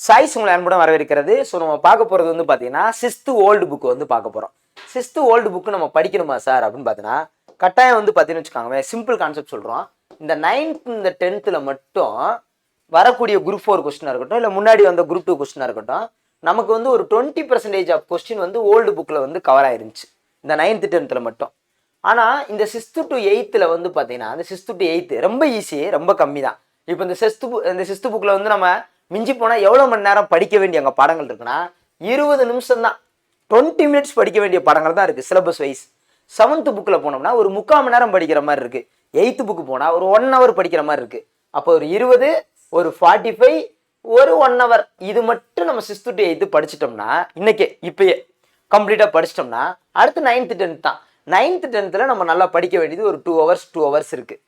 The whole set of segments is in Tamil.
சைஸ் உங்களை அன்புடன் வரவேற்கிறது. ஸோ நம்ம பார்க்க போகிறது வந்து பார்த்தீங்கன்னா சிஸ்த்து ஓல்டு புக் வந்து பார்க்க போகிறோம் சிஸ்து ஓல்டு புக்கு நம்ம படிக்கணுமா சார் அப்படின்னு பார்த்தீங்கன்னா கட்டாயம் வந்து பார்த்தீங்கன்னு வச்சுக்கோங்க சிம்பிள் கான்செப்ட் சொல்கிறோம் இந்த நைன்த் இந்த டென்த்தில் மட்டும் வரக்கூடிய குரூப் ஃபோர் கொஸ்டினாக இருக்கட்டும் இல்லை முன்னாடி வந்த குரூப் டூ கொஸ்டினாக இருக்கட்டும் நமக்கு வந்து ஒரு டுவெண்ட்டி பர்சன்டேஜ் ஆஃப் கொஸ்டின் வந்து ஓல்டு புக்கில் வந்து கவர் ஆயிருந்துச்சு. இந்த நைன்த்து டென்த்தில் மட்டும். ஆனால் இந்த சிக்ஸ்த்து டு எயித்தில் வந்து பார்த்தீங்கன்னா அந்த சிக்ஸ்த்து டு எயித்து ரொம்ப ஈஸி ரொம்ப கம்மி தான் இப்போ இந்த சிக்ஸ்த்து புக் இந்த சிக்ஸ்த்து புக்கில் வந்து நம்ம மிஞ்சி போனால் எவ்வளோ மணி நேரம் படிக்க வேண்டிய அங்கே பாடங்கள் இருக்குன்னா இருபது நிமிஷம் தான் டுவெண்ட்டி மினிட்ஸ் படிக்க வேண்டிய பாடங்கள் தான் இருக்குது சிலபஸ் வைஸ் செவன்த்து புக்கில் போனோம்னா ஒரு முக்கால் மணி நேரம் படிக்கிற மாதிரி இருக்குது எயித்து புக்கு போனால் ஒரு ஒன் ஹவர் படிக்கிற மாதிரி இருக்குது அப்போ ஒரு இருபது ஒரு ஃபார்ட்டி ஃபைவ் ஒரு ஒன் ஹவர் இது மட்டும் நம்ம சிக்ஸ்த்து டு எயித்து படிச்சிட்டோம்னா இன்றைக்கே இப்பயே கம்ப்ளீட்டாக படிச்சிட்டோம்னா அடுத்து நைன்த்து டென்த் தான். நைன்த்து டென்த்தில் நம்ம நல்லா படிக்க வேண்டியது ஒரு டூ ஹவர்ஸ் டூ ஹவர்ஸ் இருக்குது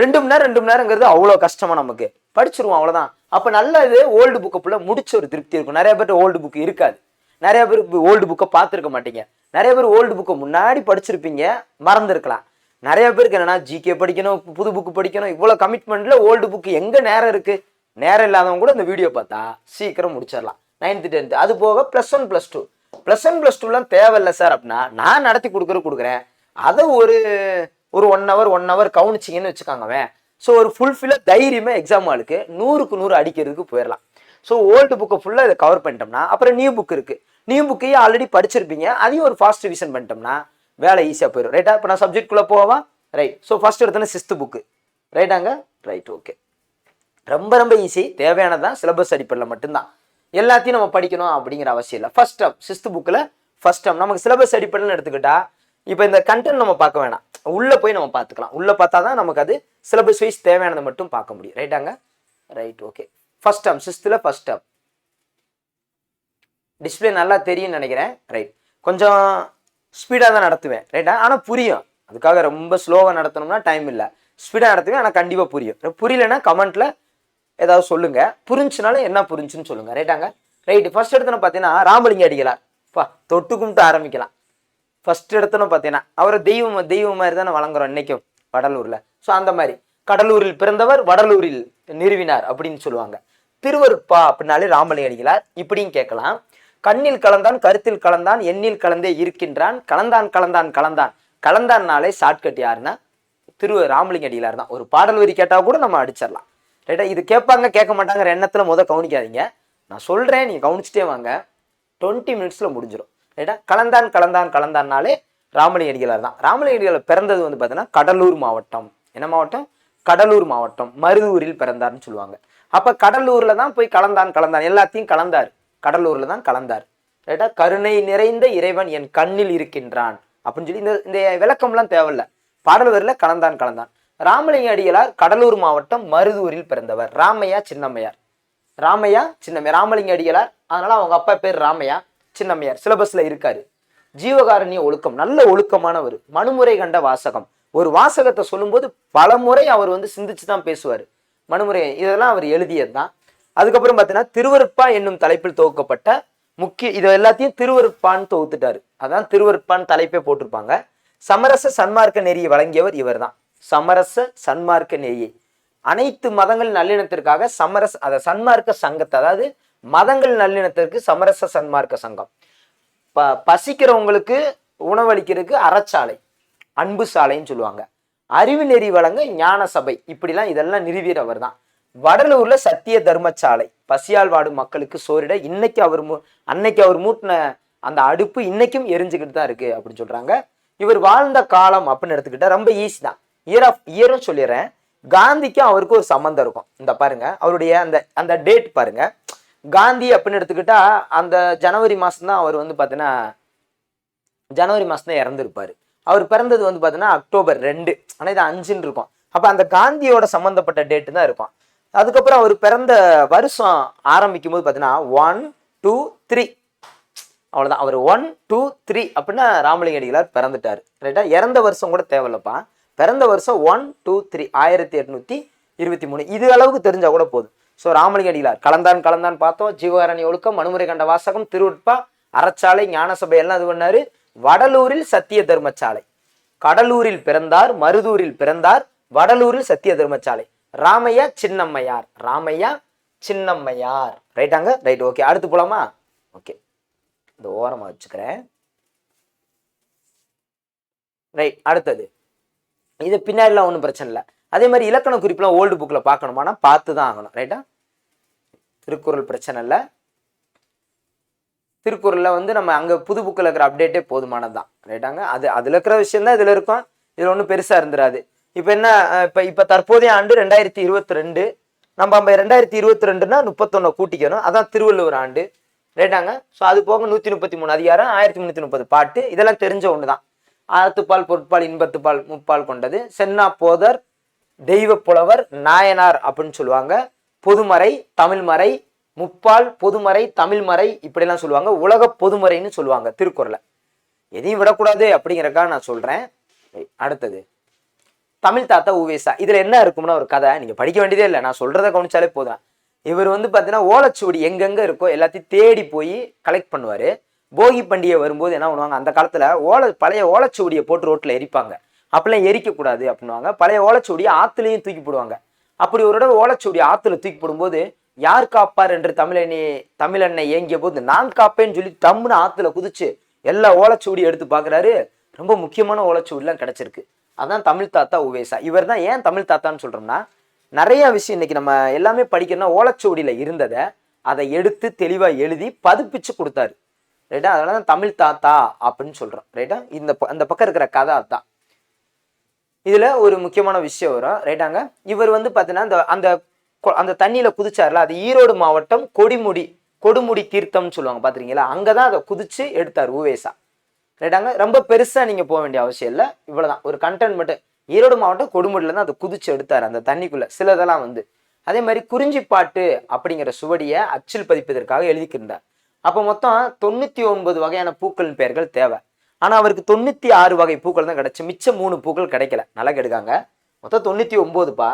ரெண்டு மணி நேரம் ரெண்டு மணி நேரங்கிறது அவ்வளோ கஷ்டமா நமக்கு. படிச்சிருவோம் அவ்வளோதான். அப்போ நல்ல இது ஓல்டு புக்கை ஃபுல்லாக முடிச்ச ஒரு திருப்தி இருக்கும். நிறைய பேர் ஓல்டு புக் இருக்காது. நிறைய பேர் ஓல்டு புக்கை பார்த்துருக்க மாட்டீங்க. நிறைய பேர் ஓல்டு புக்கை முன்னாடி படிச்சிருப்பீங்க மறந்துருக்கலாம். நிறைய பேருக்கு என்னன்னா ஜிகே படிக்கணும் புது புக்கு படிக்கணும் இவ்வளோ கமிட்மெண்ட்ல ஓல்டு புக்கு எங்கே நேரம் இருக்கு? நேரம் இல்லாதவங்க கூட இந்த வீடியோ பார்த்தா சீக்கிரம் முடிச்சிடலாம். நைன்த்து டென்த்து அது போக plus one plus two plus one plus டூலாம் தேவையில்லை சார் அப்படின்னா நான் நடத்தி கொடுக்குற கொடுக்குறேன். அதை ஒரு ஒரு ஒன் ஹவர் ஒன் ஹவர் கவனிச்சிங்கன்னு வச்சுக்காங்கவே ஸோ ஒரு ஃபுல்ஃபில்லாக தைரியமாக எக்ஸாம் ஆளுக்கு நூறுக்கு நூறு அடிக்கிறதுக்கு போயிடலாம். ஸோ ஓல்டு புக்கை ஃபுல்லாக இதை கவர் பண்ணிட்டோம்னா அப்புறம் நியூ புக் இருக்குது நியூ புக்கையும் ஆல்ரெடி படிச்சிருப்பீங்க. அதையும் ஒரு ஃபாஸ்ட் ரிவிஷன் பண்ணிட்டோம்னா வேலை ஈஸியாக போயிடும். ரைட்டா இப்போ நான் சப்ஜெக்ட்குள்ளே போவா ரைட் ஸோ ஃபஸ்ட் எடுத்தோன்னே சிக்ஸ்த்து புக்கு ரைட்டாங்க ரைட் ஓகே ரொம்ப ரொம்ப ஈஸி தேவையானதான் சிலபஸ் அடிப்படையில் மட்டும்தான். எல்லாத்தையும் நம்ம படிக்கணும் அப்படிங்கிற அவசியம் இல்லை. ஃபஸ்ட் டேம் சிஸ்து புக்கில் ஃபஸ்ட் டேம் நமக்கு சிலபஸ் அடிப்படையில் எடுத்துக்கிட்டால் இப்போ இந்த கண்டென்ட் நம்ம பார்க்க வேணாம். உள்ளே போய் நம்ம பார்த்துக்கலாம். உள்ளே பார்த்தா தான் நமக்கு அது சிலபஸ் வைஸ் தேவையானதை மட்டும் பார்க்க முடியும். ரைட்டாங்க ரைட் ஓகே ஃபஸ்ட் டேம் சிக்ஸ்த்தில் ஃபஸ்ட் டேம் டிஸ்பிளே நல்லா தெரியும்னு நினைக்கிறேன். ரைட் கொஞ்சம் ஸ்பீடாக தான் நடத்துவேன். ரைட்டா ஆனால் புரியும். அதுக்காக ரொம்ப ஸ்லோவாக நடத்தணும்னா டைம் இல்லை. ஸ்பீடாக நடத்துவேன் ஆனால் கண்டிப்பாக புரியும். புரியலன்னா கமெண்ட்டில் ஏதாவது சொல்லுங்கள் புரிஞ்சுனாலும் என்ன புரிஞ்சுன்னு சொல்லுங்கள் ரைட்டாங்க ரைட்டு ஃபர்ஸ்ட் எடுத்தோன்னு பார்த்தீங்கன்னா ராமலிங்க அடிகளார். பா தொட்டு கும்பிட்டு ஆரம்பிக்கலாம். ஃபஸ்ட் இடத்துல பார்த்தீங்கன்னா அவரை தெய்வம் தெய்வம் மாதிரி தானே வழங்குறோம் இன்னைக்கும் வடலூரில். ஸோ அந்த மாதிரி. கடலூரில் பிறந்தவர் வடலூரில் நிறுவினார் அப்படின்னு சொல்லுவாங்க. திருவருப்பா அப்படின்னாலே ராமலிங்க அடிகளார். இப்படியும் கேட்கலாம். கண்ணில் கலந்தான் கருத்தில் கலந்தான் எண்ணில் கலந்தே இருக்கின்றான். கலந்தான் கலந்தான் கலந்தான். கலந்தான்னாலே ஷார்ட்கட் யாருன்னா திரு ராமலிங்க அடிகளார் தான். ஒரு பாடல் வரி கேட்டால் கூட நம்ம அடிச்சிடலாம். ரைட்டா இது கேட்பாங்க கேட்க மாட்டாங்கிற எண்ணத்தில் முத கவனிக்காதீங்க. நான் சொல்கிறேன் நீங்கள் கவனிச்சிட்டே வாங்க. டுவெண்ட்டி மினிட்ஸில் முடிஞ்சிடும் ரைட்டா கலந்தான் கலந்தான் கலந்தான்னாலே ராமலிங்க அடிகளார் தான். ராமலிங்க அடிகளார் பிறந்தது வந்து பார்த்தீங்கன்னா கடலூர் மாவட்டம். என்ன மாவட்டம்? கடலூர் மாவட்டம். மருதூரில் பிறந்தார்னு சொல்லுவாங்க. அப்போ கடலூரில் தான் போய் கலந்தான் கலந்தான். எல்லாத்தையும் கலந்தார். கடலூரில் தான் கலந்தார். ரைட்டா கருணை நிறைந்த இறைவன் என் கண்ணில் இருக்கின்றான். அப்படின்னு சொல்லி இந்த இந்த விளக்கம்லாம் தேவையில்ல. பாடல் வரியில கலந்தான் கலந்தான். ராமலிங்க அடிகளார் கடலூர் மாவட்டம் மருதூரில் பிறந்தவர். ராமையா சின்னம்மையார். ராமையா சின்னம்மையார். ராமலிங்க அடிகளார். அதனால அவங்க அப்பா பேர் ராமையா. சின்னம்மையார் சிலபஸ்ல இருக்காரு. ஜீவகாரண்ய ஒழுக்கம் நல்ல ஒழுக்கமானவர் மனுமுறை கண்ட வாசகம். ஒரு வாசகத்தை சொல்லும்போது பல முறை அவர் வந்து சிந்திச்சு தான் பேசுவார். மனுமுறை இதெல்லாம் அவர் எழுதியது தான் அதுக்கப்புறம் பார்த்தீங்கன்னா திருவருட்பா என்னும் தலைப்பில் துவக்கப்பட்ட முக்கிய இது எல்லாத்தையும் திருவருட்பான்னு தொகுத்துட்டாரு. அதான் திருவருட்பான்னு தலைப்பே போட்டிருப்பாங்க. சமரச சன்மார்க்க நெறியை வழங்கியவர் இவர்தான். சமரச சன்மார்க்க நெறியை. அனைத்து மதங்கள் நல்லிணத்திற்காக சமரச அதை சன்மார்க்க சங்கத்தை அதாவது மதங்கள் நல்லிணத்திற்கு சமரச சன்மார்க்க சங்கம். ப பசிக்கிறவங்களுக்கு உணவளிக்கிறதுக்கு அறச்சாலை அன்பு சாலைன்னு சொல்லுவாங்க. அறிவு நெறி வழங்க ஞான சபை இப்படிலாம் இதெல்லாம் நிறுவியவர் தான். வடலூர்ல சத்திய தர்மசாலை பசியால் வாடும் மக்களுக்கு சோரிட இன்னைக்கு அவர் மூ அன்னைக்கு அவர் மூட்டின அந்த அடுப்பு இன்னைக்கும் எரிஞ்சுக்கிட்டு தான் இருக்கு அப்படின்னு சொல்றாங்க. இவர் வாழ்ந்த காலம் அப்படின்னு எடுத்துக்கிட்டா ரொம்ப ஈஸி தான். இயர் ஆஃப் இயரும் சொல்லிடுறேன். காந்திக்கும் அவருக்கும் ஒரு சம்மந்தம் இருக்கும். இந்த பாருங்க அவருடைய அந்த அந்த டேட் பாருங்க. காந்தி அப்படின்னு எடுத்துக்கிட்டா அந்த ஜனவரி மாதம் தான் அவர் வந்து பார்த்தீங்கன்னா ஜனவரி மாசம் தான் இறந்துருப்பாரு. அவர் பிறந்தது வந்து பார்த்தீங்கன்னா அக்டோபர் ரெண்டு. ஆனால் இது அஞ்சுன்னு இருக்கும். அப்போ அந்த காந்தியோட சம்மந்தப்பட்ட டேட்டு தான் இருக்கும். அதுக்கப்புறம் அவர் பிறந்த வருஷம் ஆரம்பிக்கும் போது பார்த்தீங்கன்னா ஒன் டூ த்ரீ அவ்வளோதான் அவர் ஒன் டூ த்ரீ அப்படின்னா ராமலிங்க அடிகளார் பிறந்துட்டார். ரைட்டா இறந்த வருஷம் கூட தேவையில்லப்பா. பிறந்த வருஷம் ஒன் டூ த்ரீ ஆயிரத்தி எட்நூத்தி இருபத்தி மூணு. இது அளவுக்கு தெரிஞ்சால் கூட போதும். ஸோ ராமலிங்க அடிகளார் கலந்தான் கலந்தான் பார்த்தோம். ஜீவகாரணி ஒழுக்கம் மனுமுறை கண்ட வாசகம் திருவுட்பா அறச்சாலை ஞானசபை எல்லாம் இது பண்ணாரு. வடலூரில் சத்திய தர்மசாலை கடலூரில் பிறந்தார் மருதூரில் பிறந்தார் வடலூரில் சத்திய தர்மச்சாலை. ராமையா சின்னம்மையார். ராமையா சின்னம்மையார். ரைட்டாங்க ரைட் ஓகே அடுத்து போலாமா? ஓகே இந்த ஓரமாக வச்சுக்கிறேன். ரைட் அடுத்தது. இது பின்னாடிலாம் ஒன்றும் பிரச்சனை இல்லை. அதே மாதிரி இலக்கண குறிப்புலாம் ஓல்டு புக்கில் பார்க்கணுமானா பார்த்து தான் ஆகணும். ரைட்டா திருக்குறள் பிரச்சனை இல்லை. திருக்குறளில் வந்து நம்ம அங்கே புது புக்கில் இருக்கிற அப்டேட்டே போதுமானது தான் ரைட்டாங்க அது அதில் இருக்கிற விஷயம் தான் இதில் இருக்கும். இதில் ஒன்றும் பெருசாக இருந்துராது. இப்போ என்ன இப்போ இப்போ தற்போதைய ஆண்டு ரெண்டாயிரத்தி இருபத்தி ரெண்டு நம்ம நம்ம ரெண்டாயிரத்தி இருபத்தி ரெண்டுனா முப்பத்தொன்னு கூட்டிக்கணும். அதான் திருவள்ளுவர் ஆண்டு. ரைட்டாங்க ஸோ அது போக நூற்றி முப்பத்தி மூணு அதிகாரம் ஆயிரத்தி முந்நூற்றி முப்பது பாட்டு இதெல்லாம் தெரிஞ்ச ஒன்று தான் ஆத்துப்பால் பொருட்பால் இன்பத்துப்பால் முப்பால் கொண்டது. சென்னா போதர் தெய்வ புலவர் நாயனார் அப்படின்னு சொல்லுவாங்க. பொதுமறை தமிழ்மறை முப்பால் பொதுமறை தமிழ்மறை இப்படிலாம் சொல்லுவாங்க. உலக பொதுமறைன்னு சொல்லுவாங்க திருக்குறளை. எதையும் விடக்கூடாது அப்படிங்கிறக்காக நான் சொல்றேன். அடுத்தது. தமிழ் தாத்தா உவேசா. இதுல என்ன இருக்கும்னா ஒரு கதை. நீங்க படிக்க வேண்டியதே இல்லை. நான் சொல்றதை கவனிச்சாலே போதும். இவர் வந்து பார்த்தீங்கன்னா ஓலைச்சுவடி எங்கெங்க இருக்கோ எல்லாத்தையும் தேடி போய் கலெக்ட் பண்ணுவாரு. போகி பண்டிகை வரும்போது என்ன பண்ணுவாங்க? அந்த காலத்துல ஓலை பழைய ஓலைச்சுவடியை போட்டு ரோட்ல எரிப்பாங்க. அப்படிலாம் எரிக்கக்கூடாது அப்படின்னுவாங்க. பழைய ஓலைச்சுவடியை ஆற்றுலையும் தூக்கி போடுவாங்க. அப்படி ஒரு தடவை ஓலைச்சுவடி ஆற்றுல தூக்கி போடும்போது யார் காப்பார்? என்று தமிழனி தமிழண்ணை ஏங்கிய போது நான் காப்பேன்னு சொல்லி டம்னு ஆற்றுல குதிச்சு எல்லா ஓலைச்சுவடியும் எடுத்து பார்க்குறாரு ரொம்ப முக்கியமான ஓலைச்சுவடிலாம் கிடச்சிருக்கு. அதான் தமிழ் தாத்தா உவேசா. இவர் தான் ஏன் தமிழ் தாத்தான்னு சொல்கிறோம்னா நிறைய விஷயம் இன்னைக்கு நம்ம எல்லாமே படிக்கணும்னா ஓலைச்சுவடியில் இருந்ததை அதை எடுத்து தெளிவாக எழுதி பதிப்பிச்சு கொடுத்தாரு. ரைட்டா? அதனால தான் தமிழ் தாத்தா அப்படின்னு சொல்கிறோம் ரைட்டா? இந்த ப- அந்த பக்கம் இருக்கிற கதை அதான். இதில் ஒரு முக்கியமான விஷயம் வரும். ரைட்டாங்க இவர் வந்து பார்த்தீங்கன்னா அந்த அந்த கொ- அந்த தண்ணியில் குதிச்சார்ல அது ஈரோடு மாவட்டம் கொடிமுடி கொடுமுடி தீர்த்தம்னு சொல்லுவாங்க பார்த்தீங்கல்ல அங்கே தான் அதை குதிச்சு எடுத்தார் உவேசா. ரைட்டாங்க ரொம்ப பெருசாக நீங்கள் போக வேண்டிய அவசியம் இல்லை. இவ்வளோதான் ஒரு கண்டென்ட் மட்டும் ஈரோடு மாவட்டம் கொடுமுடியில் தான் அதை குதிச்சு எடுத்தார் அந்த தண்ணிக்குள்ளே. சிலதெல்லாம் வந்து. அதே மாதிரி குறிஞ்சிப்பாட்டு அப்படிங்கிற சுவடியை அச்சில் பதிப்பதற்காக எழுதிக்கிருந்தார். அப்போ மொத்தம் தொண்ணூற்றி ஒன்பது வகையான பூக்களின் பெயர்கள் தேவை. ஆனால் அவருக்கு தொண்ணூற்றி ஆறு வகை பூக்கள் தான் கிடச்சி மிச்சம் மூணு பூக்கள் கிடைக்கல. நல்லா கெடுக்காங்க. மொத்தம் ஒம்போதுப்பா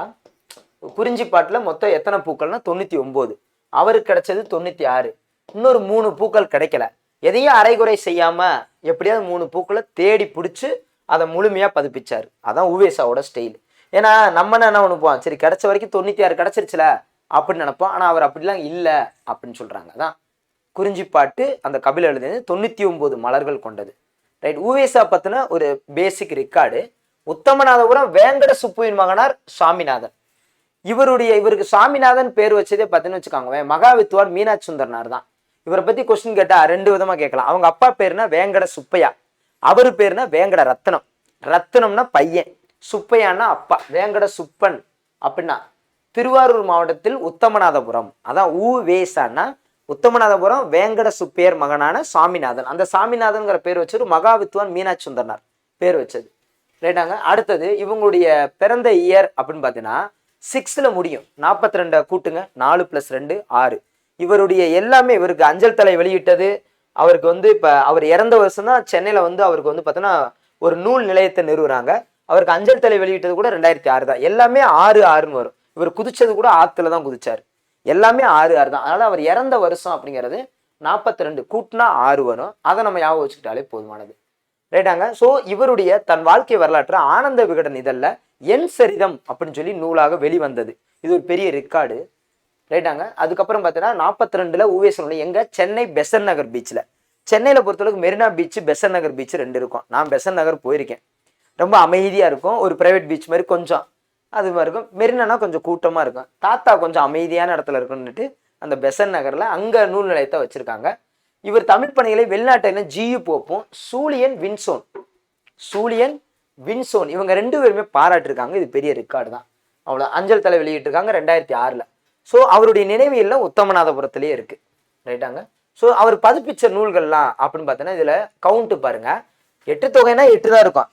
குறிஞ்சி பாட்டில் மொத்தம் எத்தனை பூக்கள்னா தொண்ணூற்றி ஒம்பது அவருக்கு கிடைச்சது தொண்ணூற்றி ஆறு இன்னொரு மூணு பூக்கள் கிடைக்கல. எதையும் அரைகுறை செய்யாமல் எப்படியாவது மூணு பூக்களை தேடி பிடிச்சி அதை முழுமையாக பதிப்பிச்சார். அதான் உவேசாவோட ஸ்டைல். ஏன்னா நம்ம என்ன நினைப்போம் சரி கிடைச்ச வரைக்கும் தொண்ணூற்றி ஆறு கிடச்சிருச்சுல அப்படின்னு நினைப்போம். ஆனால் அவர் அப்படிலாம் இல்லை அப்படின்னு சொல்கிறாங்க அதான் குறிஞ்சிப்பாட்டு அந்த கபில எழுதியது தொண்ணூற்றி ஒம்பது மலர்கள் கொண்டது. ரைட் ஊவேசா பத்தின ஒரு பேசிக் ரெக்கார்டு உத்தமநாதபுரம் வேங்கட சுப்புவின் மகனார் சுவாமிநாதன் இவருடைய இவருக்கு சுவாமிநாதன் பேர் வச்சதே பார்த்தீங்கன்னு வச்சுக்கோங்க மகாவித்வான் மீனாட்சி சுந்தரனார் தான். இவரை பத்தி கொஸ்டின் கேட்டா ரெண்டு விதமா கேட்கலாம். அவங்க அப்பா பேர்னா வேங்கட சுப்பையா. அவர் பேர்னா வேங்கட ரத்னம். ரத்னம்னா பையன் சுப்பையான்னா அப்பா வேங்கட சுப்பன் அப்படின்னா திருவாரூர் மாவட்டத்தில் உத்தமநாதபுரம். அதான் ஊ வேசான்னா உத்தமநாதபுரம் வேங்கட சுப்பேர் மகனான சாமிநாதன். அந்த சாமிநாதன்கிற பேர் வச்சது மகாவித்வான் மீனாட்சி சுந்தரனார் பேர் வச்சது. ரைட்டாங்க. அடுத்தது இவங்களுடைய பிறந்த இயர் அப்படின்னு பார்த்தீங்கன்னா சிக்ஸ்த்தில் முடியும். நாற்பத்தி ரெண்டை கூட்டுங்க. நாலு ப்ளஸ் ரெண்டு ஆறு. இவருடைய எல்லாமே இவருக்கு அஞ்சல் தலை வெளியிட்டது. அவருக்கு வந்து இப்போ அவர் இறந்த வருஷம் தான் சென்னையில் வந்து அவருக்கு வந்து பார்த்தோன்னா ஒரு நூல் நிலையத்தை நிறுவுறாங்க. அவருக்கு அஞ்சல் தலை வெளியிட்டது கூட ரெண்டாயிரத்தி ஆறு தான். எல்லாமே ஆறு ஆறுன்னு வரும். இவர் குதிச்சது கூட ஆற்றுல தான் குதிச்சார். எல்லாமே ஆறு ஆறு தான். அதனால் அவர் இறந்த வருஷம் அப்படிங்கிறது நாற்பத்தி ரெண்டு கூட்டினா ஆறு வரும். அதை நம்ம ஞாபகம் வச்சுக்கிட்டாலே போதுமானது. ரைட்டாங்க? ஸோ இவருடைய தன் வாழ்க்கை வரலாற்று ஆனந்த விகடன் இதழில் என் சரிதம் அப்படின்னு சொல்லி நூலாக வெளிவந்தது. இது ஒரு பெரிய ரெக்கார்டு ரைட்டாங்க? அதுக்கப்புறம் பார்த்தீங்கன்னா நாற்பத்தி ரெண்டில் ஊவேசனுடைய எங்கே? சென்னை பெசன் நகர் பீச்சில் சென்னையில் பொறுத்தளவுக்கு மெரினா பீச் பெசன் நகர் பீச் ரெண்டு இருக்கும். நான் பெசன் நகர் போயிருக்கேன். ரொம்ப அமைதியாக இருக்கும். ஒரு பிரைவேட் பீச் மாதிரி கொஞ்சம். அது மாதிரி இருக்கும். மெரினானா கொஞ்சம் கூட்டமாக இருக்கும். தாத்தா கொஞ்சம் அமைதியான இடத்துல இருக்குன்னுட்டு அந்த பெசன் நகரில் அங்கே நூல் நிலையத்தை வச்சுருக்காங்க. இவர் தமிழ் பணிகளை வெளிநாட்டில் ஜியு போப்பும் சூலியன் வின்சோன். சூலியன் வின்சோன் இவங்க ரெண்டு பேருமே பாராட்டிருக்காங்க. இது பெரிய ரெக்கார்டு தான். அவ்வளோ அஞ்சல் தலை வெளியிட்டிருக்காங்க ரெண்டாயிரத்தி ஆறில். ஸோ அவருடைய நினைவுகளில் உத்தமநாதபுரத்துலேயே இருக்குது ரைட்டாங்க ஸோ அவர் பதிப்பிச்ச நூல்கள்லாம் அப்படின்னு பார்த்தோன்னா இதில் கவுண்ட்டு பாருங்கள் எட்டு தொகைனா எட்டு தான் இருக்கும்.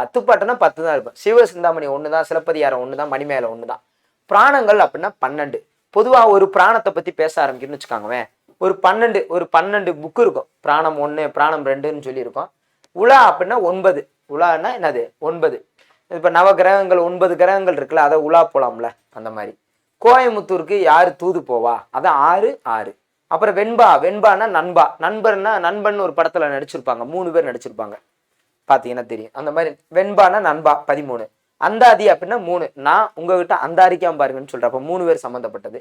பத்து பாட்டுனா பத்து தான் இருப்பேன் சிவ சிந்தாமணி ஒன்று தான் சிலப்பதிகாரம் ஒன்று தான் மணிமேல ஒன்று தான் பிராணங்கள் அப்படின்னா பன்னெண்டு. பொதுவாக ஒரு பிராணத்தை பற்றி பேச ஆரம்பிக்கணும்னு வச்சுக்கோங்கவேன் ஒரு பன்னெண்டு ஒரு பன்னெண்டு புக்கு இருக்கும். பிராணம் ஒன்று பிராணம் ரெண்டுன்னு சொல்லியிருக்கோம். உலா அப்படின்னா ஒன்பது. உலான்னா என்னது? ஒன்பது. இப்போ நவ கிரகங்கள் ஒன்பது கிரகங்கள் இருக்குல்ல அதை உலா போலாம்ல அந்த மாதிரி. கோயமுத்தூருக்கு யார் தூது போவா? அதான் ஆறு ஆறு. அப்புறம் வெண்பா வெண்பானா நண்பா. நண்பர்னா நண்பன் ஒரு படத்தில் நடிச்சிருப்பாங்க மூணு பேர் நடிச்சிருப்பாங்க. பார்த்தீங்கன்னா தெரியும். அந்த மாதிரி வெண்பானா நண்பா? பதிமூணு. அந்தாதி அப்படின்னா மூணு. நான் உங்ககிட்ட அந்தாரிக்காம பாருங்கன்னு சொல்றேன். அப்போ மூணு பேர் சம்மந்தப்பட்டது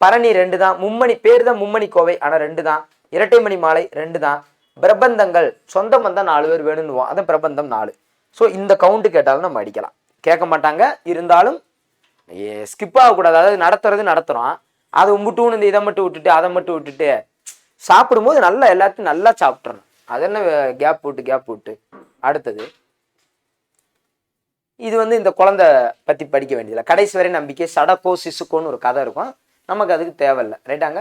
பரணி ரெண்டு தான். மும்மணி பேர் தான் மும்மணி கோவை. ஆனால் ரெண்டு தான். இரட்டை மணி மாலை ரெண்டு தான். பிரபந்தங்கள் சொந்தம் வந்தால் நாலு பேர் வேணும்னுவோம் அதான் பிரபந்தம் நாலு. ஸோ இந்த கவுண்ட் கேட்டாலும் நம்ம அடிக்கலாம். கேட்க மாட்டாங்க. இருந்தாலும் ஸ்கிப் ஆகக்கூடாது. அதாவது நடத்துறது நடத்துகிறோம் அதை உம்புட்டுன்னு இந்த இதை மட்டும் விட்டுட்டு அதை மட்டும் விட்டுட்டு சாப்பிடும்போது நல்லா எல்லாத்தையும் நல்லா சாப்பிட்றணும் அது என்ன கேப் விட்டு கேப் விட்டு அடுத்தது இது வந்து இந்த குழந்தை பற்றி படிக்க வேண்டியதில்லை. கடைசி வரை நம்பிக்கை சடக்கோ சிசுக்கோன்னு ஒரு கதை இருக்கும். நமக்கு அதுக்கு தேவையில்லை. ரைட்டாங்க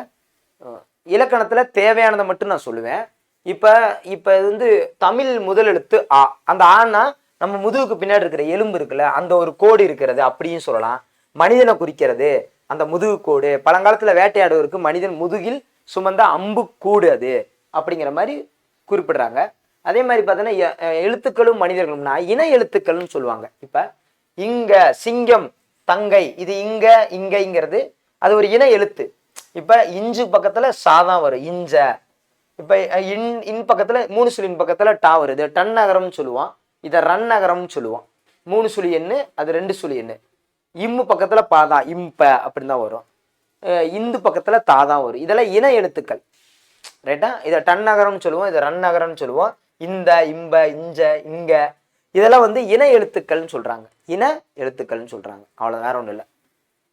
இலக்கணத்தில் தேவையானதை மட்டும் நான் சொல்லுவேன். இப்போ இப்போ இது வந்து தமிழ் முதல் எழுத்து ஆ. அந்த ஆனா நம்ம முதுகுக்கு பின்னாடி இருக்கிற எலும்பு இருக்குல்ல அந்த ஒரு கோடு இருக்கிறது அப்படியும் சொல்லலாம். மனிதனை குறிக்கிறது அந்த முதுகு கோடு. பழங்காலத்தில் வேட்டையாடுவதற்கு மனிதன் முதுகில் சுமந்த அம்பு கூடு அது அப்படிங்கிற மாதிரி குறிப்பிடுறாங்க. அதே மாதிரி பார்த்தோன்னா எ- எழுத்துக்களும் மனிதர்களும்னா இன எழுத்துக்கள்னு சொல்லுவாங்க. இப்போ இங்க சிங்கம் தங்கை இது இங்க இங்கைங்கிறது அது ஒரு இன எழுத்து. இப்போ இஞ்சு பக்கத்தில் சாதான் வரும் இஞ்ச. இப்போ இன் இன் பக்கத்தில் மூணு சுழியின் பக்கத்தில் டா வருது. டன் நகரம்னு சொல்லுவோம் இதை ரன் நகரம்னு சொல்லுவோம் மூணு சுழி எண்ணு அது ரெண்டு சுழி எண்ணு. இம்மு பக்கத்தில் பாதா இம்ப அப்படின்னு தான் வரும். இந்து பக்கத்தில் தாதான் வரும். இதெல்லாம் இன எழுத்துக்கள். ரைட்டா இதை டன் நகரம்னு சொல்லுவோம் இதை ரன் நகரம்னு சொல்லுவோம். இந்த இம்ப இஞ்ச இங்க. இதெல்லாம் வந்து இன எழுத்துக்கள்னு சொல்றாங்க. இன எழுத்துக்கள்னு சொல்றாங்க. அவ்வளோ வேற ஒன்றும் இல்லை.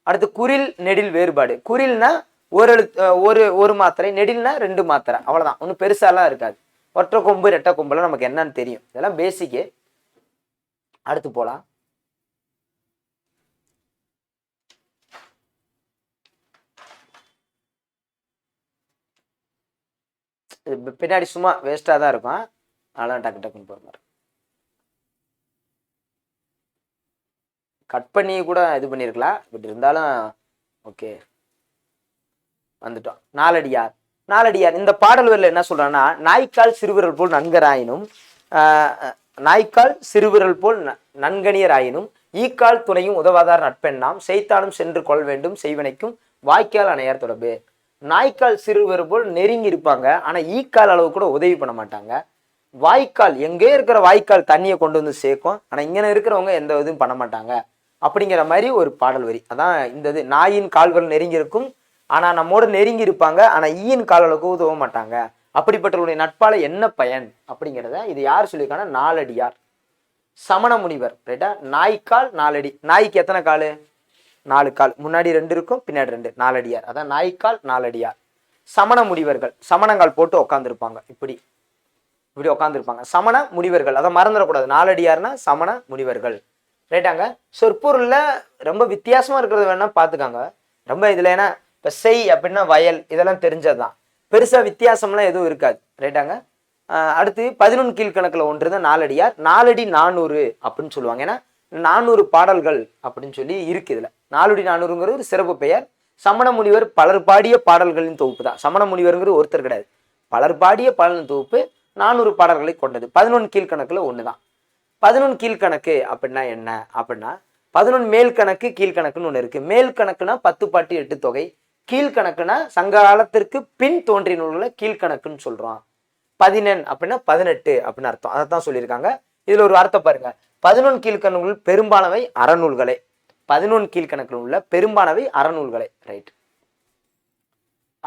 அடுத்து குரில் நெடில் வேறுபாடு. குரில்னா ஒரு எழுத்து ஒரு ஒரு மாத்திரை நெடில்னா ரெண்டு மாத்திரை. அவ்வளோதான் ஒன்றும் பெருசாலாம் இருக்காது. ஒற்றை கொம்பு ரெட்டை கொம்புலாம் நமக்கு என்னன்னு தெரியும். இதெல்லாம் பேசிக்கு அடுத்து போகலாம் பின்னாடி சும்மா வேஸ்ட்டாக தான் இருக்கும். அதெல்லாம் டக்கு டக்குன்னு போகிற மாதிரி. கட் பண்ணி கூட இது பண்ணியிருக்கலாம் பட் இருந்தாலும் ஓகே வந்துட்டோம். நாலடியார். நாலடியார். இந்த பாடல் வரியில் என்ன சொல்கிறான்னா நாய்க்கால் சிறுவிரல் போல் நன்கராயினும் நாய்க்கால் சிறுவிரல் போல் ந- நன்கணியராயினும் ஈக்கால் துணையும் உதவாதார் நட்பெண்ணாம் செய்தாலும் சென்று கொள் வேண்டும் செய்வனைக்கும் வாய்க்கால் அணையார் தொடர்பு. நாய்க்கால் சிறுவர் போல் நெருங்கி இருப்பாங்க ஆனால் ஈக்கால் அளவு கூட உதவி பண்ண மாட்டாங்க. வாய்க்கால் எங்கே இருக்கிற வாய்க்கால் தண்ணியை கொண்டு வந்து சேர்க்கும் ஆனால் இங்கே இருக்கிறவங்க எந்த இதுவும் பண்ண மாட்டாங்க. அப்படிங்கிற மாதிரி ஒரு பாடல் வரி. அதான் இந்த இது நாயின் கால்கள் நெருங்கி இருக்கும் ஆனால் நம்மோட நெருங்கி இருப்பாங்க ஆனால் ஈயின் கால்களுக்கு உதவ மாட்டாங்க. அப்படிப்பட்டவருடைய நட்பால என்ன பயன்? அப்படிங்கிறத இது யார் சொல்லியிருக்காங்க நாலடியார். சமண முனிவர் ரைட்டா? நாய்க்கால் நாலடி. நாய்க்கு எத்தனை கால்? நாலு கால். முன்னாடி ரெண்டு இருக்கும் பின்னாடி ரெண்டு. நாலடியார். அதான் நாய்க்கால் நாலடியார். சமண முனிவர்கள் சமணங்கால் போட்டு உட்காந்துருப்பாங்க இப்படி. இப்படி உட்காந்துருப்பாங்க சமண முனிவர்கள். அதை மறந்துடக்கூடாது நாலடியார்னா சமண முனிவர்கள். ரைட்டாங்க? சொற்பொருளில் ரொம்ப வித்தியாசமாக இருக்கிறது வேணால் பார்த்துக்காங்க ரொம்ப இதில் ஏன்னா இப்போ செய் அப்படின்னா வயல். இதெல்லாம் தெரிஞ்சது தான் பெருசாக வித்தியாசம்லாம் எதுவும் இருக்காது. ரைட்டாங்க? அடுத்து பதினொன்று கீழ்கணக்கில் ஒன்று தான் நாலடியார். நாலடி நானூறு அப்படின்னு சொல்லுவாங்க. ஏன்னா நானூறு பாடல்கள் அப்படின்னு சொல்லி இருக்கு இதில். நாலுடி நானூறுங்கிற ஒரு சிறப்பு பெயர். சமண முனிவர் பலர் பாடிய பாடல்களின் தொகுப்பு தான். சமண முனிவருங்கிற ஒருத்தர் கிடையாது. பலர் பாடிய பாடலின் தொகுப்பு நானூறு பாடல்களை கொண்டது. பதினொன்று கீழ்கணக்கில் ஒன்று தான் பதினொன்று கீழ்கணக்கு அப்படின்னா என்ன? அப்படின்னா பதினொன்று மேல் கணக்கு கீழ்கணக்குன்னு ஒன்று இருக்குது மேல் கணக்குனா பத்து பாட்டு எட்டு தொகை. கீழ்கணக்குனா சங்க காலத்திற்கு பின் தோன்றிய நூல்களை கீழ்கணக்குன்னு சொல்கிறோம் பதினெண் அப்படின்னா பதினெட்டு அப்படின்னு அர்த்தம். அதை தான் சொல்லியிருக்காங்க. இதில் ஒரு வார்த்தை பாருங்க. பதினொன்று கீழ்கணக்குகள் பெரும்பாலவை அறநூல்களே. பதினொன்று கீழ்கணக்கில் உள்ள பெரும்பாலவை அறநூல்களே. ரைட்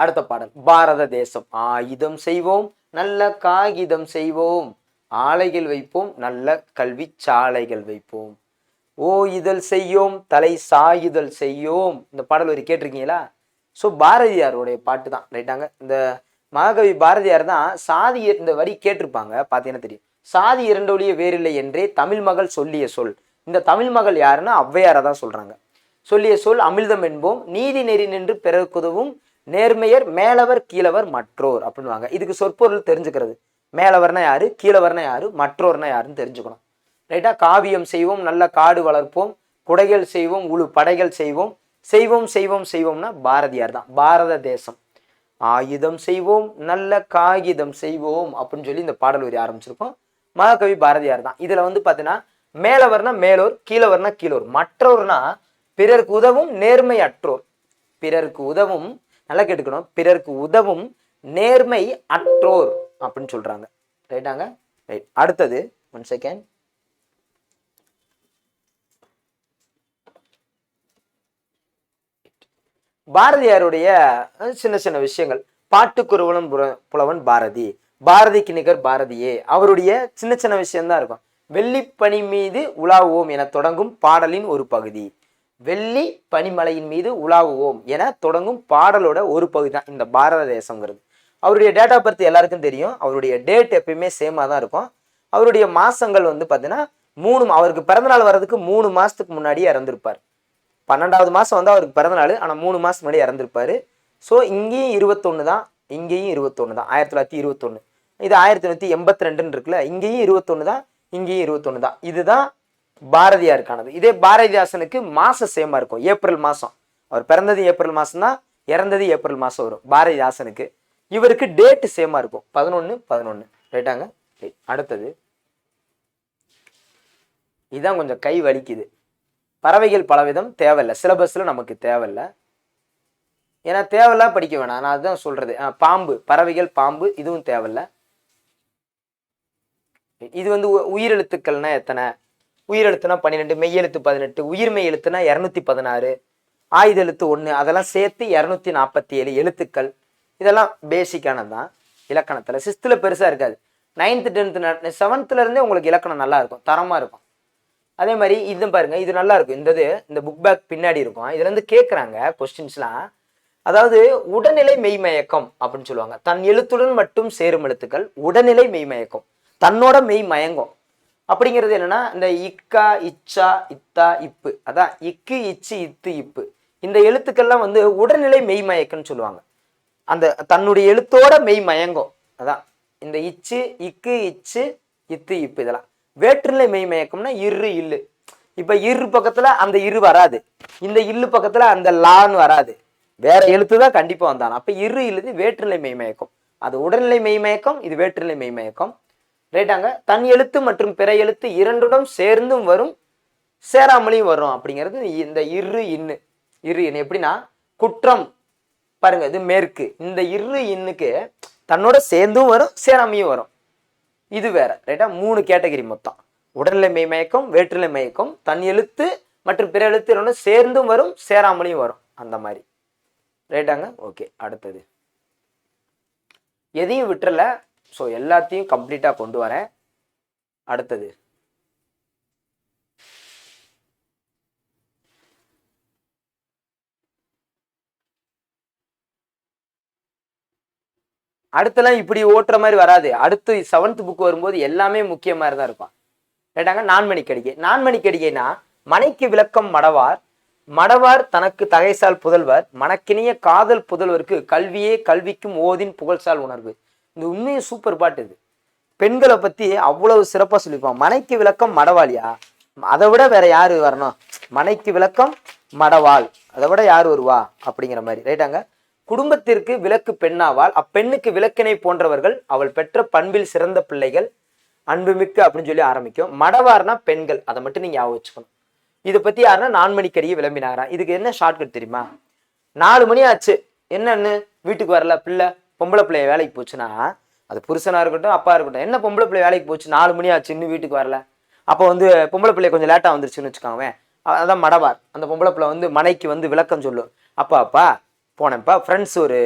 அடுத்த பாடல். பாரத தேசம் ஆயுதம் செய்வோம் நல்ல காகிதம் செய்வோம். ஆலைகள் வைப்போம் நல்ல கல்வி சாலைகள் வைப்போம். ஓ இதழ் செய்யோம் தலை சாயுதல் செய்யோம். இந்த பாடல் வரி கேட்டிருக்கீங்களா? ஸோ பாரதியாருடைய பாட்டு தான் ரைட்டாங்க இந்த மகாகவி பாரதியார் தான் சாதி இந்த வரி கேட்டிருப்பாங்க பார்த்தீங்கன்னா தெரியும்? சாதி இரண்டொழிய வேறில்லை என்றே தமிழ் மகள் சொல்லிய சொல். இந்த தமிழ் மகள் யாருன்னா ஔவையாரை தான் சொல்கிறாங்க சொல்லிய சொல் அமிழ்தம் என்போம் நீதி நெறி நின்று பிறக்குதவும் நேர்மையர் மேலவர் கீழவர் மற்றோர் அப்படின்வாங்க இதுக்கு சொற்பொருள் தெரிஞ்சுக்கிறது. மேலவர்னா யாரு? கீழவர்னா யாரு? மற்றோர்னா யாருன்னு தெரிஞ்சுக்கணும். ரைட்டா காவியம் செய்வோம் நல்ல காடு வளர்ப்போம் குடைகள் செய்வோம் உழு படைகள் செய்வோம். செய்வோம் செய்வோம் செய்வோம்னா பாரதியார் தான். பாரத தேசம். ஆயுதம் செய்வோம் நல்ல காகிதம் செய்வோம் அப்படின்னு சொல்லி இந்த பாடல் வரி ஆரம்பிச்சிருக்கோம் மகாகவி பாரதியார் தான். இதுல வந்து பாத்தீங்கன்னா மேலவர்னா மேலோர் கீழவர்னா கீழோர். மற்றோர்னா பிறருக்கு உதவும் நேர்மையற்றோர். பிறருக்கு உதவும் நல்லா கேட்டுக்கணும். பிறருக்கு உதவும் நேர்மை அற்றோர் அப்படின்னு சொல்றாங்க. ரைட்டாங்க? ரைட். அடுத்தது ஒன் செகண்ட் பாரதியாருடைய சின்ன சின்ன விஷயங்கள். பாட்டுக்குருவனும் புலவன் பாரதி. பாரதிக்கு நிகர் பாரதியே. அவருடைய சின்ன சின்ன விஷயம்தான் இருக்கும். வெள்ளிப்பனி மீது உலாவோம் என தொடங்கும் பாடலின் ஒரு பகுதி. வெள்ளி பனிமலையின் மீது உலாவுவோம் என தொடங்கும் பாடலோட ஒரு பகுதி தான் இந்த பாரத தேசங்கிறது அவருடைய டேட் ஆஃப் பர்த் எல்லாருக்கும் தெரியும். அவருடைய டேட் எப்பயுமே சேமாக தான் இருக்கும். அவருடைய மாதங்கள் வந்து பார்த்தீங்கன்னா மூணு அவருக்கு பிறந்தநாள் வர்றதுக்கு மூணு மாதத்துக்கு முன்னாடியே இறந்துருப்பார். பன்னெண்டாவது மாதம் வந்து அவருக்கு பிறந்தநாள் ஆனால் மூணு மாதம் முன்னாடி இறந்துருப்பார். ஸோ இங்கேயும் இருபத்தொன்று தான் இங்கேயும் இருபத்தொன்று தான் ஆயிரத்தி தொள்ளாயிரத்தி இருபத்தொன்று இது ஆயிரத்தி தொள்ளாயிரத்தி எண்பத்தி ரெண்டுன்னு இருக்குல்ல இங்கேயும் இருபத்தொன்று தான் இங்கேயும் இருபத்தொன்று தான். இதுதான் பாரதியாருக்கானது. இதே பாரதிதாசனுக்கு மாசம் சேமா இருக்கும். ஏப்ரல் மாதம் அவர் பிறந்தது ஏப்ரல் மாதம் தான் இறந்தது ஏப்ரல் மாதம் வரும். பாரதிதாசனுக்கு. இவருக்கு டேட்டு சேமா இருக்கும். பதினொன்று பதினொன்று ரைட்டாங்க அடுத்தது. இதான் கொஞ்சம் கை வலிக்குது. பறவைகள் பலவிதம் தேவையில்லை. சிலபஸில் நமக்கு தேவையில்லை. ஏன்னா தேவையில்ல படிக்க வேணாம். நான் அதுதான் சொல்கிறது பாம்பு. பறவைகள் பாம்பு இதுவும் தேவையில்ல. இது வந்து உயிரெழுத்துக்கள்னா எத்தனை? உயிரெழுத்துனா பன்னிரெண்டு மெய்யெழுத்து பதினெட்டு உயிர்மெய் எழுத்துனா இரநூத்தி பதினாறு ஆயுத எழுத்து ஒன்று அதெல்லாம் சேர்த்து இரநூத்தி நாற்பத்தி ஏழு எழுத்துக்கள். இதெல்லாம் பேசிக்கானது தான் இலக்கணத்தில் சிக்ஸ்த்தில் பெருசாக இருக்காது. நைன்த்து டென்த்து செவன்த்துலேருந்தே உங்களுக்கு இலக்கணம் நல்லா இருக்கும். தரமாக இருக்கும். அதே மாதிரி இது பாருங்க இது நல்லா இருக்கும். இந்த இது இந்த புக் பேக் பின்னாடி இருக்கும். இதுலேருந்து கேட்குறாங்க கொஸ்டின்ஸ்லாம் அதாவது உடல்நிலை மெய்மயக்கம் அப்படின்னு சொல்லுவாங்க. தன் எழுத்துடன் மட்டும் சேரும் எழுத்துக்கள் உடல்நிலை மெய்மயக்கம் தன்னோட மெய் மயங்கும். அப்படிங்கிறது என்னன்னா இந்த இக்கா இச்சா இத்தா இப்பு. அதான் இக்கு இச்சு இத்து இப்பு. இந்த எழுத்துக்கள்லாம் வந்து உடல்நிலை மெய்மயக்கம்னு சொல்லுவாங்க. அந்த தன்னுடைய எழுத்தோட மெய் மயங்கும் அதான். இந்த இச்சு இக்கு இச்சு இத்து இப்பு இதெல்லாம். வேற்றுநிலை மெய் மயக்கம்னா இரு இல்லு. இப்ப இரு பக்கத்துல அந்த இரு வராது. இந்த இல்லு பக்கத்துல அந்த லான்னு வராது. வேற எழுத்து தான் கண்டிப்பா வந்தாலும் அப்ப இரு இல்லது வேற்றுநிலை மெய் மயக்கம் அது உடல்நிலை மெய் மயக்கம் இது வேற்றுநிலை மெய் மயக்கம் ரைட்டாங்க? தன் எழுத்து மற்றும் பிற எழுத்து இரண்டுடன் சேர்ந்தும் வரும் சேராமலையும் வரும் அப்படிங்கிறது இந்த இரு இன்னு. இரு இன்னு எப்படின்னா குற்றம். பாருங்க இது மேற்கு. இந்த இரு இன்னுக்கு தன்னோட சேர்ந்தும் வரும் சேராமையும் வரும். இது வேற ரைட்டா? மூணு கேட்டகரி மொத்தம். உடல்நிலை மயக்கம் வேற்றுநிலை மயக்கம் தன் எழுத்து மற்றும் பிற எழுத்து இரண்டும் சேர்ந்தும் வரும் சேராமலையும் வரும். அந்த மாதிரி. ரைட்டாங்க? ஓகே அடுத்தது. எதையும் விட்டுறல. ஸோ எல்லாத்தையும் கம்ப்ளீட்டாக கொண்டு வரேன். அடுத்தது. அடுத்தெல்லாம் இப்படி ஓட்டுற மாதிரி வராது. அடுத்து செவன்த் புக் வரும்போது எல்லாமே முக்கிய மாதிரி தான் இருக்கும். கேட்டாங்க நான்மணிக்கடிகை. நான்மணிக்கடிகைனா மனைக்கு விளக்கம் மடவார். மடவார் தனக்கு தகைசால் புதல்வர். மனக்கினிய காதல் புதல்வருக்கு கல்வியே கல்விக்கும் ஓதின் புகழ்சால் உணர்வு. இந்த உண்மையை சூப்பர் பாட்டு இது. பெண்களை பத்தி அவ்வளவு சிறப்பா சொல்லியிருப்பான். மனைக்கு விளக்கம் மடவாளியா? அதை விட வேற யாரு வரணும்? மனைக்கு விளக்கம் மடவாள். அதை விட யார் வருவா? அப்படிங்கிற மாதிரி. ரைட்டாங்க குடும்பத்திற்கு விளக்கு பெண்ணாவால் அப்பெண்ணுக்கு விளக்கினை போன்றவர்கள் அவள் பெற்ற பண்பில் சிறந்த பிள்ளைகள் அன்புமிக்க அப்படின்னு சொல்லி ஆரம்பிக்கும். மடவார்னா பெண்கள். அதை மட்டும் நீங்க ஞாபகம் வச்சுக்கணும். இதை பத்தி யாருன்னா நான்மணிக்கடியை விளம்பினாரா இதுக்கு என்ன ஷார்ட்கட் தெரியுமா? நாலு மணி ஆச்சு. என்னன்னு? வீட்டுக்கு வரல பிள்ளை. பொம்பளை பிள்ளைய வேலைக்கு போச்சுன்னா அது புருஷனாக இருக்கட்டும் அப்பா இருக்கட்டும் என்ன பொம்பளை பிள்ளை வேலைக்கு போச்சு நாலு மணி ஆச்சு இன்னும் வீட்டுக்கு வரல. அப்போ வந்து பொம்பளை பிள்ளை கொஞ்சம் லேட்டாக வந்துருச்சுன்னு வச்சுக்கோங்க அதான் மடவார். அந்த பொம்பளை பிள்ளை வந்து மனைக்கு வந்து விளக்கம் சொல்லும். அப்பா அப்பா போனேன்ப்பா ஃப்ரெண்ட்ஸ் ஒரு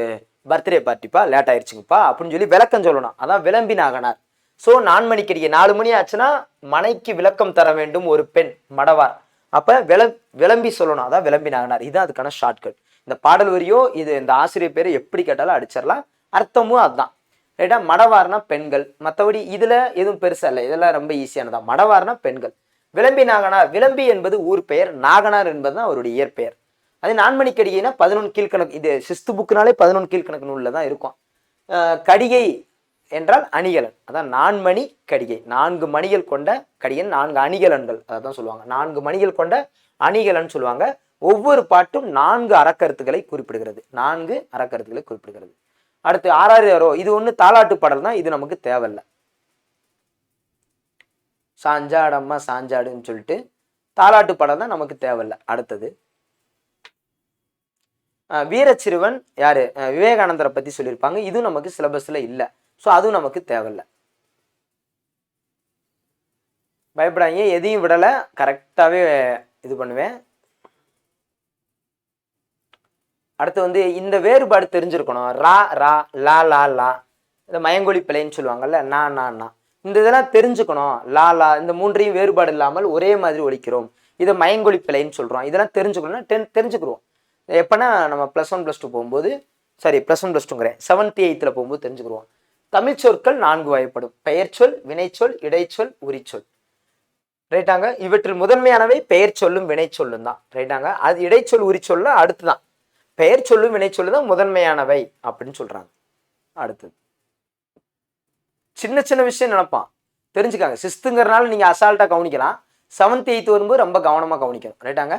பர்த்டே பார்ட்டிப்பா லேட் ஆயிடுச்சுங்கப்பா அப்படின்னு சொல்லி விளக்கம் சொல்லணும். அதான் விளம்பினாகனார். ஸோ நான்மணிக்கடிகை நாலு மணி ஆச்சுன்னா மனைக்கு விளக்கம் தர வேண்டும் ஒரு பெண் மடவார். அப்போ விள விளம்பி சொல்லணும். அதான் விளம்பினாகனார். இதுதான் அதுக்கான ஷார்ட்கட் இந்த பாடல் வரியோ இது இந்த ஆசிரியர் பேர் எப்படி கேட்டாலும் அடிச்சிடலாம். அர்த்தமும் அதுதான். ரைட்டா மடவார்னா பெண்கள். மற்றபடி இதில் எதுவும் பெருசாக இல்லை. இதெல்லாம் ரொம்ப ஈஸியானதா மடவார்னா பெண்கள். விளம்பி நாகனார் விளம்பி என்பது ஊர் பெயர். நாகனார் என்பது தான் அவருடைய இயற்பெயர். அது நான்மணிக்கடிகைனா பதினொன்று கீழ்கணக்கு. இது சிஸ்து புக்குனாலே பதினொன்று கீழ்கணக்கு நூலில் தான் இருக்கும் கடிகை என்றால் அணிகலன். அதான் நான்மணி கடிகை. நான்கு மணிகள் கொண்ட கடிகன் நான்கு அணிகலன்கள். அதான் சொல்லுவாங்க. நான்கு மணிகள் கொண்ட அணிகலன் சொல்லுவாங்க. ஒவ்வொரு பாட்டும் நான்கு அறக்கருத்துக்களை குறிப்பிடுகிறது. நான்கு அறக்கருத்துக்களை குறிப்பிடுகிறது. அடுத்து ஆறாறு அரோ இது ஒன்று தாலாட்டு பாடல் தான் இது நமக்கு தேவையில்ல. சாஞ்சாடம்மா சாஞ்சாடுன்னு சொல்லிட்டு தாலாட்டு பாடல் தான் நமக்கு தேவையில்ல. அடுத்தது வீரச்சிறுவன் யாரு? விவேகானந்தரை பத்தி சொல்லியிருப்பாங்க. இதுவும் நமக்கு சிலபஸ்ல இல்லை. ஸோ அதுவும் நமக்கு தேவையில்ல. பயப்படாங்க எதையும் விடலை. கரெக்டாகவே இது பண்ணுவேன். அடுத்து வந்து இந்த வேறுபாடு தெரிஞ்சிருக்கணும். ரா ரா லா லா லா. இந்த மயங்கொழி பிழைன்னு சொல்லுவாங்கல்ல நா நா நா. இந்த இதெல்லாம் தெரிஞ்சுக்கணும். லா லா. இந்த மூன்றையும் வேறுபாடு இல்லாமல் ஒரே மாதிரி ஒழிக்கிறோம். இதை மயங்கொழி பிழைன்னு சொல்கிறோம் இதெல்லாம் தெரிஞ்சுக்கணும்னா டென் தெரிஞ்சுக்கிறோம் எப்போனா நம்ம ப்ளஸ் ஒன் ப்ளஸ் டூ போகும்போது சாரி ப்ளஸ் ஒன் ப்ளஸ் டூங்கிறேன் செவன்த் எயித்தில் போகும்போது தெரிஞ்சுக்கிறோம் தமிழ் சொற்கள் நான்கு வகைப்படும். பெயர்ச்சொல் வினைச்சொல் இடைச்சொல் உரிச்சொல் ரைட்டாங்க இவற்றில் முதன்மையானவை பெயர் சொல்லும் வினை சொல்லும் தான் ரைட்டாங்க அது இடைச்சொல் உரிச்சொல்ல அடுத்து தான் பெயர் சொல்லும் வினை தான் முதன்மையானவை அப்படின்னு சொல்றாங்க. அடுத்தது. சின்ன சின்ன விஷயம் நினைப்பான். தெரிஞ்சுக்காங்க. சிஸ்துங்கிறனால நீங்க அசால்ட்டா கவனிக்கலாம். செவன்த் எயித்து வரும்போது ரொம்ப கவனமா கவனிக்கணும். ரைட்டாங்க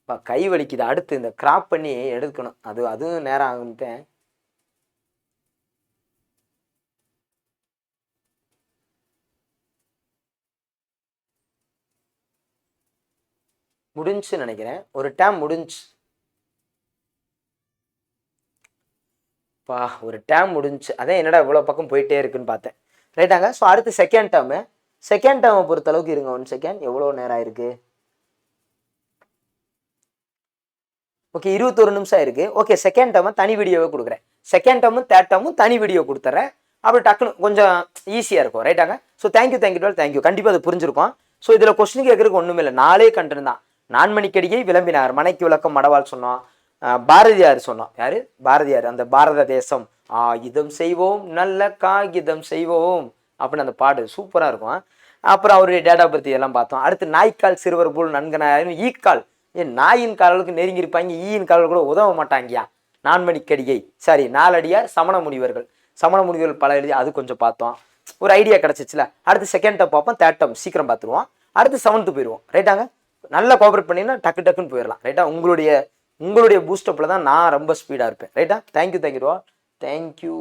இப்போ கை வலிக்குது. அடுத்து இந்த கிராப் பண்ணி எடுக்கணும். அது அதுவும் நேரம் ஆகுது முடிஞ்சு நினைக்கிறேன். ஒரு டேம் முடிஞ்சு பா ஒரு டேம் முடிஞ்சு அதான் என்னடா இவ்வளோ பக்கம் போயிட்டே இருக்குன்னு பார்த்தேன். ரைட்டாங்க ஸோ அடுத்து செகண்ட் டேர்மு செகண்ட் டேர்மை பொறுத்த அளவுக்கு இருங்க ஒன் செகண்ட் எவ்வளோ நேரம் ஆயிருக்கு? ஓகே இருபத்தொரு நிமிஷம் ஆயிருக்கு. ஓகே செகண்ட் டேர்மை தனி வீடியோவே கொடுக்குறேன். செகண்ட் டேர்மும் தேர்ட் டேர்மும் தனி வீடியோ கொடுத்துறேன். அப்படி டக்குனு கொஞ்சம் ஈஸியாக இருக்கும். ரைட்டாங்க so thank you thank you twelve thank you கண்டிப்பாக அது புரிஞ்சிருக்கும். ஸோ இதில் கொஸ்டின் கேட்குறதுக்கு ஒன்றுமே இல்லை. நாளே கண்டு தான். நான்மணிக்கடிகை விளம்பினார். மனைக்கு விளக்கம் மடவாள் சொன்னோம் பாரதியார் சொன்னோம் யாரு? பாரதியார். அந்த பாரத தேசம். ஆயுதம் செய்வோம். நல்ல காகிதம் செய்வோம். அப்படின்னு அந்த பாடு சூப்பராக இருக்கும். அப்புறம் அவருடைய டேட்டா பர்த் இதெல்லாம் பார்த்தோம். அடுத்து நாய்க்கால் சிறுவர் போல் நன்கனாயிரும் ஈக்கால். ஏன் நாயின் காலலுக்கு நெருங்கி இருப்பாங்க ஈயின் காலல் கூட உதவ மாட்டாங்கயா? நான்மணிக்கடிகை சாரி நாலடியார் சமண முனிவர்கள். சமண முனிவர்கள் பல எழுதி அது கொஞ்சம் பார்த்தோம். ஒரு ஐடியா கிடச்சிச்சுல. அடுத்து செகண்ட் டேம் பார்ப்போம். தேர்ட் டேம் சீக்கிரம் பார்த்துருவோம். அடுத்து செவன்த்து போயிடுவோம். ரைட்டாங்க நல்லா கோஆப்ரேட் பண்ணினா டக்கு டக்குன்னு போயிடலாம். ரைட்டா உங்களுடைய உங்களுடைய பூஸ்டப்பில் தான் நான் ரொம்ப ஸ்பீடாக இருப்பேன். ரைட்டா தேங்க்யூ தேங்க்யூ தேங்க்யூ